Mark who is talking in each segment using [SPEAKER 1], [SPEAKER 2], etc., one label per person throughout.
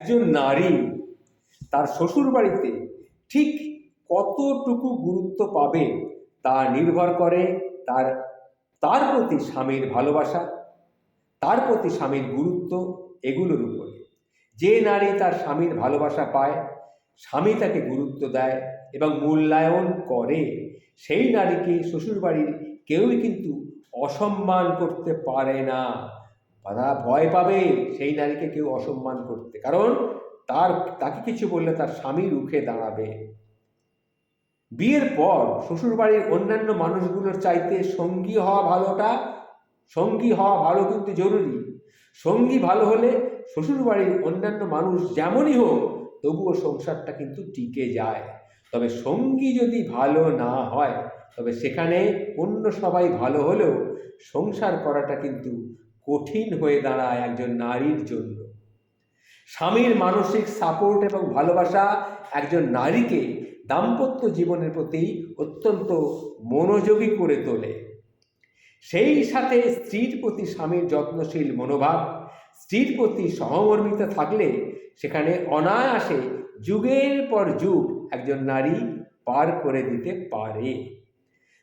[SPEAKER 1] একজন নারী তার শ্বশুর বাড়িতে ঠিক কতটুকু গুরুত্ব পাবে তা নির্ভর করে তার তার প্রতি স্বামীর ভালোবাসা, তার প্রতি স্বামীর গুরুত্ব এগুলোর উপরে। যে নারী তার স্বামীর ভালোবাসা পায়, স্বামী তাকে গুরুত্ব দেয় এবং মূল্যায়ন করে, সেই নারীকে শ্বশুরবাড়ির কেউই কিন্তু অসম্মান করতে পারে না। তারা ভয় পাবে সেই নারীকে কেউ অসম্মান করতে। কারণ তার, তাকে কিছু বললে তার স্বামী রুখে দাঁড়াবে। বিয়ের পর শ্বশুরবাড়ির অন্যান্য মানুষগুলোর চাইতে সঙ্গী হওয়া ভালোটা, সঙ্গী হওয়া ভালো কিন্তু জরুরি। সঙ্গী ভালো হলে শ্বশুরবাড়ির অন্যান্য মানুষ যেমনই হোক, তবুও সংসারটা কিন্তু টিকে যায়। তবে সঙ্গী যদি ভালো না হয়, তবে সেখানে অন্য সবাই ভালো হলেও সংসার করাটা কিন্তু কঠিন হয়ে দাঁড়ায় একজন নারীর জন্য। স্বামীর মানসিক সাপোর্ট এবং ভালোবাসা একজন নারীকে দাম্পত্য জীবনের প্রতি অত্যন্ত মনোযোগী করে তোলে। সেই সাথে স্ত্রীর প্রতি স্বামীর যত্নশীল মনোভাব, স্ত্রীর প্রতি সহমর্মিতা থাকলে সেখানে অনায়াসে যুগের পর যুগ একজন নারী পার করে দিতে পারে।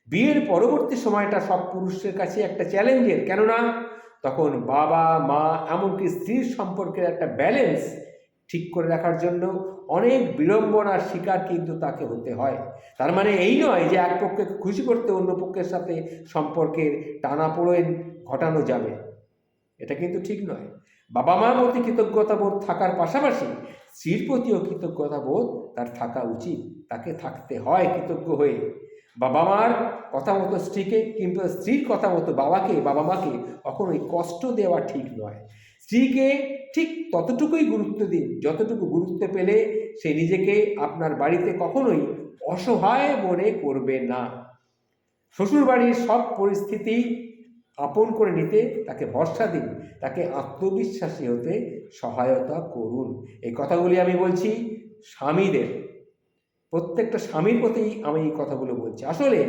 [SPEAKER 1] বিয়ের পরবর্তী সময়টা সব পুরুষের কাছে একটা চ্যালেঞ্জের কেননা তখন বাবা, মা, এমনকি স্ত্রীর সম্পর্কের একটা ব্যালেন্স ঠিক করে রাখার জন্য অনেক বিড়ম্বনার শিকার কিন্তু তাকে হতে হয়। তার মানে এই নয় যে এক পক্ষকে খুশি করতে অন্য পক্ষের সাথে সম্পর্কের টানাপোড়েন ঘটানো যাবে। এটা কিন্তু ঠিক নয়। বাবা মার প্রতি কৃতজ্ঞতাবোধ থাকার পাশাপাশি স্ত্রীর প্রতিও কৃতজ্ঞতাবোধ তার থাকা উচিত। তাকে থাকতে হয় কৃতজ্ঞ হয়ে। বাবা মার কথা মতো স্ত্রীকে কিংবা স্ত্রীর কথা মতো বাবাকে, বাবা মাকে কখনোই কষ্ট দেওয়া ঠিক নয়। স্ত্রীকে ঠিক ততটুকুই গুরুত্ব দিন, যতটুকু গুরুত্ব পেলে সে নিজেকে আপনার বাড়িতে কখনোই অসহায় মনে করবে না। শ্বশুরবাড়ির সব পরিস্থিতি আপন করে নিতে তাকে ভরসা দিন, তাকে আত্মবিশ্বাসী হতে সহায়তা করুন। এই কথাগুলি আমি বলছি স্বামীদের। প্রত্যেকটা স্বামীর প্রতি আমি এই কথাগুলো বলছি। আসলে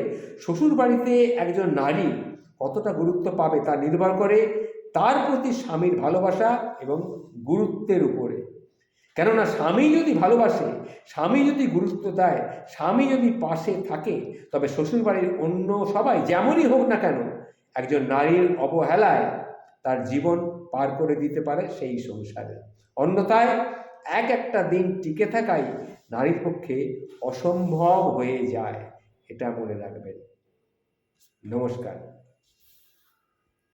[SPEAKER 1] শ্বশুর বাড়িতে একজন নারী কতটা গুরুত্ব পাবে তা নির্ভর করে তার প্রতি স্বামীর ভালোবাসা এবং গুরুত্বের উপরে। কেননা স্বামী যদি ভালোবাসে, স্বামী যদি গুরুত্ব দেয়, স্বামী যদি পাশে থাকে, তবে শ্বশুরবাড়ির অন্য সবাই যেমনই হোক না কেন একজন নারীর অবহেলায় তার জীবন পার করে দিতে পারে সেই সংসারে। অন্যথায় এক একটা দিন টিকে থাকাই নারীর পক্ষে অসম্ভব হয়ে যায় এটা মনে রাখবেন। নমস্কার।